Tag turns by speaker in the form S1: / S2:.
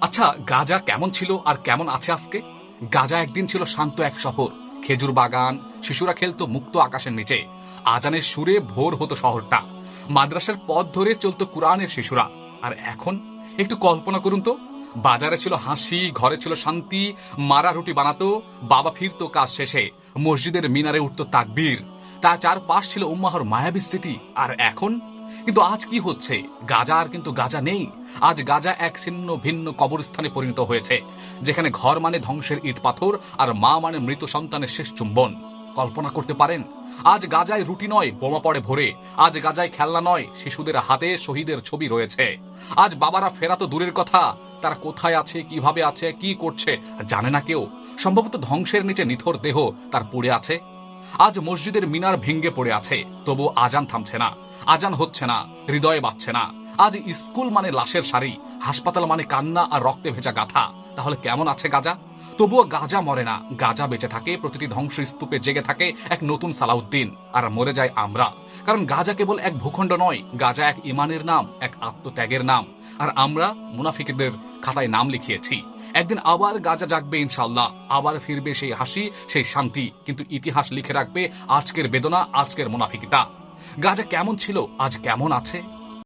S1: আচ্ছা গাজা কেমন ছিল আর কেমন আছে আজকে? গাজা একদিন ছিল শান্ত এক শহর। খেজুর বাগান, শিশুরা খেলতো মুক্ত আকাশের নিচে। আজানের সুরে ভোর হতো শহরটা। মাদ্রাসার পথ ধরে চলতো কোরআনের শিশুরা। আর এখন? একটু কল্পনা করুন তো। বাজারে ছিল হাসি, ঘরে ছিল শান্তি, মারা রুটি বানাতো, বাবা ফিরতো কাজ শেষে। মসজিদের মিনারে উঠতো তাকবীর। তার চারপাশ ছিল উম্মাহর মায়াবী স্মৃতি, আর এখন? কিন্তু আজ কি হচ্ছে? গাজা আর কিন্তু গাজা নেই। আজ গাজা এক ছিন্ন, ভিন্ন কবরস্থানে পরিণত হয়েছে, যেখানে ঘর মানে ধ্বংসের ইট পাথর, আর মা মানে মৃত সন্তানের শেষ চুম্বন। কল্পনা করতে পারেন? আজ গাজায় রুটি নয়, বোমা পড়ে ভরে। আজ গাজায় খেলনা নয়, শিশুদের হাতে শহীদের ছবি রয়েছে। আজ বাবারা ফেরা তো দূরের কথা। তারা কোথায় আছে, কীভাবে আছে, কি করছে, জানে না কেউ। সম্ভবত ধ্বংসের নিচে নিথর দেহ তার পড়ে আছে। আজ মসজিদের মিনার ভেঙ্গে পড়ে আছে। তবু আজান থামছে না। আজান হচ্ছে না, হৃদয়ে বাচ্ছে না। আজ স্কুল মানে লাশের শাড়ি হাসপাতাল মানে কান্না আর রক্তে ভেজা গাথা তাহলে কেমন আছে গাজা? তবুও গাজা মরে না। গাজা বেঁচে থাকে, প্রতিটি ধ্বংস স্তূপে জেগে থাকে এক নতুন সালাউদ্দিন। আর মরে যায় আমরা। কারণ গাজা কেবল এক ভূখণ্ড নয়, গাজা এক ইমানের নাম, এক আত্মত্যাগের নাম। আর আমরা মুনাফিকদের খাতায় নাম লিখিয়েছি। একদিন আবার গাজা জাগবে ইনশাল্লাহ আবার ফিরবে সেই হাসি, সেই শান্তি। কিন্তু ইতিহাস লিখে রাখবে আজকের বেদনা, আজকের মুনাফিকিতা। গাজা কেমন ছিল, আজ কেমন আছে?